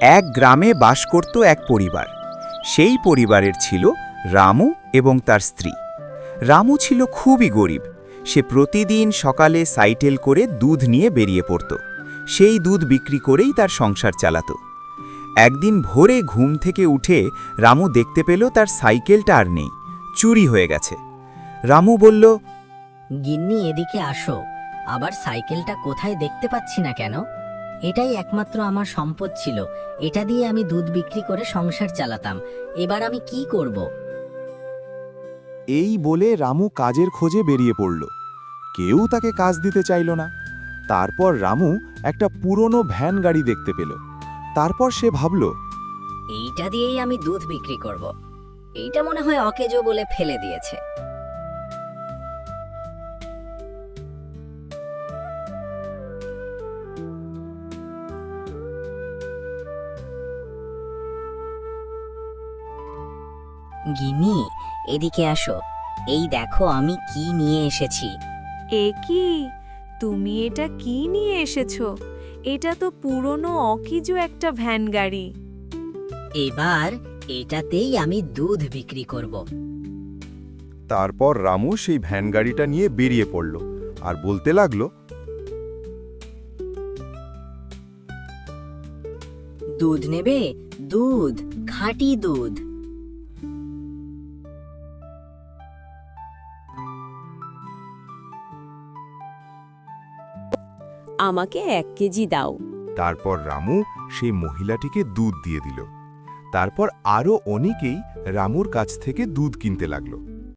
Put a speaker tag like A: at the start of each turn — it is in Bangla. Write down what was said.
A: এক গ্রামে বাস করত এক পরিবার। সেই পরিবারের ছিল রামু এবং তার স্ত্রী। রামু ছিল খুবই গরিব। সে প্রতিদিন সকালে সাইকেল করে দুধ নিয়ে বেরিয়ে পড়ত। সেই দুধ বিক্রি করেই তার সংসার চালাত। একদিন ভোরে ঘুম থেকে উঠে রামু দেখতে পেল তার সাইকেলটা আর নেই। চুরি হয়ে গেছে। রামু বলল,
B: গিন্নি, এদিকে আসো। আবার সাইকেলটা কোথায় দেখতে পাচ্ছি না কেন? এটাই একমাত্র আমার সম্পদ ছিল। এটা দিয়ে আমি দুধ বিক্রি করে সংসার চালাতাম। এবার আমি কি করব?
C: এই বলে রামু কাজের খোঁজে বেরিয়ে পড়ল। কেউ তাকে কাজ দিতে চাইল না। তারপর রামু একটা পুরনো ভ্যান গাড়ি দেখতে পেল। তারপর সে ভাবল
B: এইটা দিয়েই আমি দুধ বিক্রি করব। এইটা মনে হয় অকেজো বলে ফেলে দিয়েছে। গিনি এদিকে আসো। এই দেখো আমি কি নিয়ে এসেছি।
D: এ কি? তুমি এটা কি নিয়ে এসেছ? এটা তো পুরনো অকিজো একটা ভ্যান গাড়ি।
B: এবার এটাতেই আমি দুধ বিক্রি করব।
C: তারপর রামু সেই ভ্যান গাড়িটা নিয়ে বেরিয়ে পড়ল আর বলতে লাগল
B: দুধ নেবে? দুধ খাঁটি দুধ।
D: আমাকে এক কেজি দাও।
C: তারপর রামু সেই মহিলাটিকে দুধ দিয়ে দিল। তারপর আরও অনেকেই রামুর কাছ থেকে দুধ কিনতে লাগল।